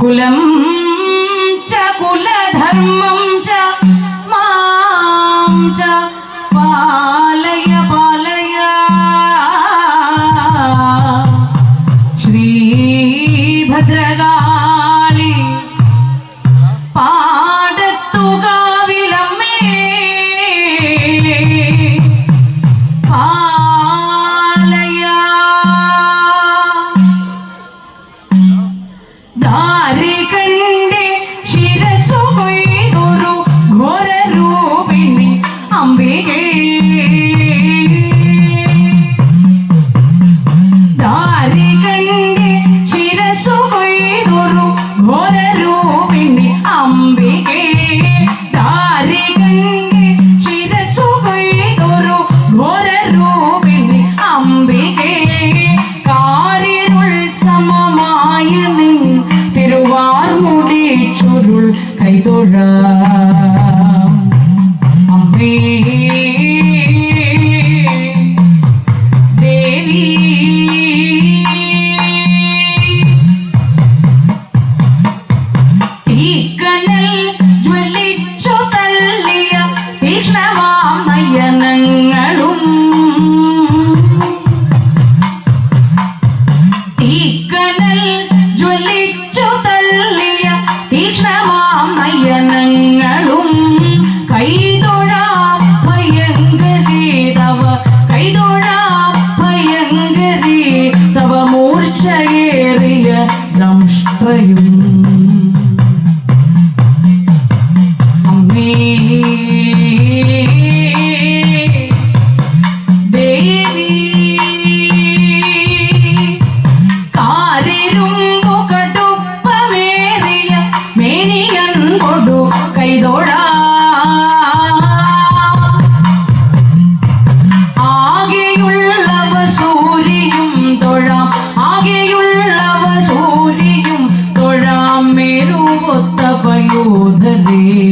కులం చ కుల ధర్మం చ మాం చ పాలయ పాలయ. శ్రీ భద్రగా না ശിക്ഷയേറിയ ദംഷ്ടയും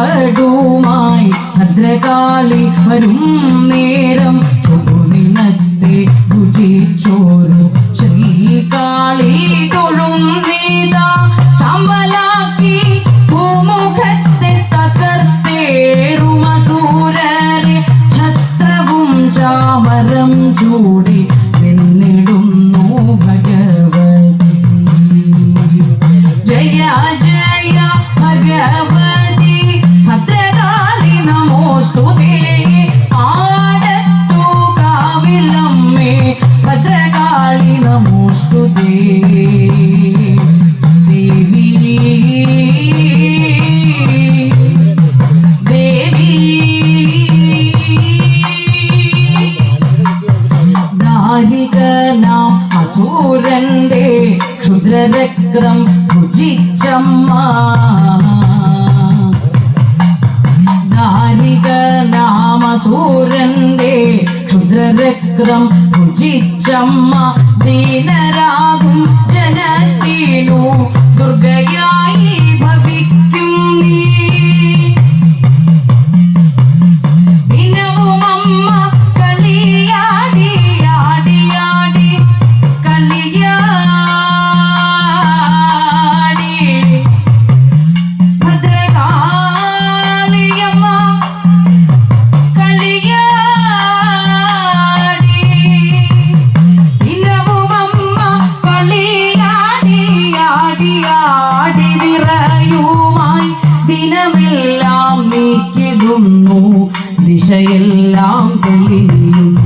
പാടുമായി ഭദ്രകാളി വരും നേരം. ചുരുനിന്നത്തെ രുചിച്ചോരു ശ്രീകാളി തൊഴും ചമ്പലാക്കി ഭൂമുഖത്തെ തകർത്തേറുമസൂരരെ ഛത്രവും ചാമരം ചൂടി നിന്നിടുന്നു ഭഗവതി. ജയ ജയ ഭഗവതി. വ്യഗ്രം ഭുജിച്ചമ്മ. ദാരിക നാമസൂരന്റെ ക്ഷുദ്രരക്തം ഭുജിച്ചമ്മ. ദീനരാകും ജനത്തിനു ദുർഗയായി எல்லாம் தெரியும்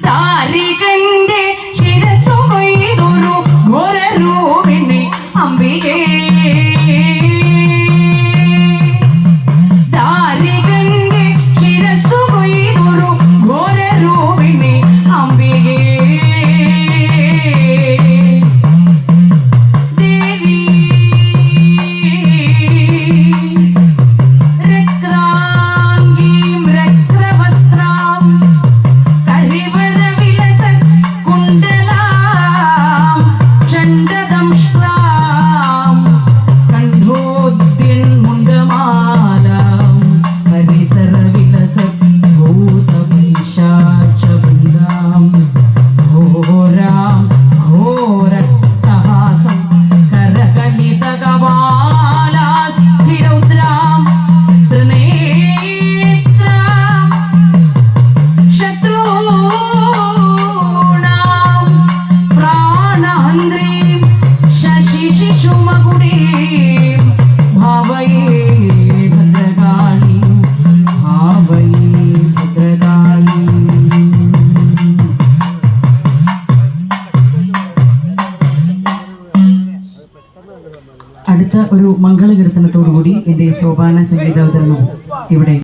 தாரிகள் ഒരു മംഗളകീർത്തനത്തോടുകൂടി എന്റെ സോപാന സംഗീതാവതരണം ഇവിടെ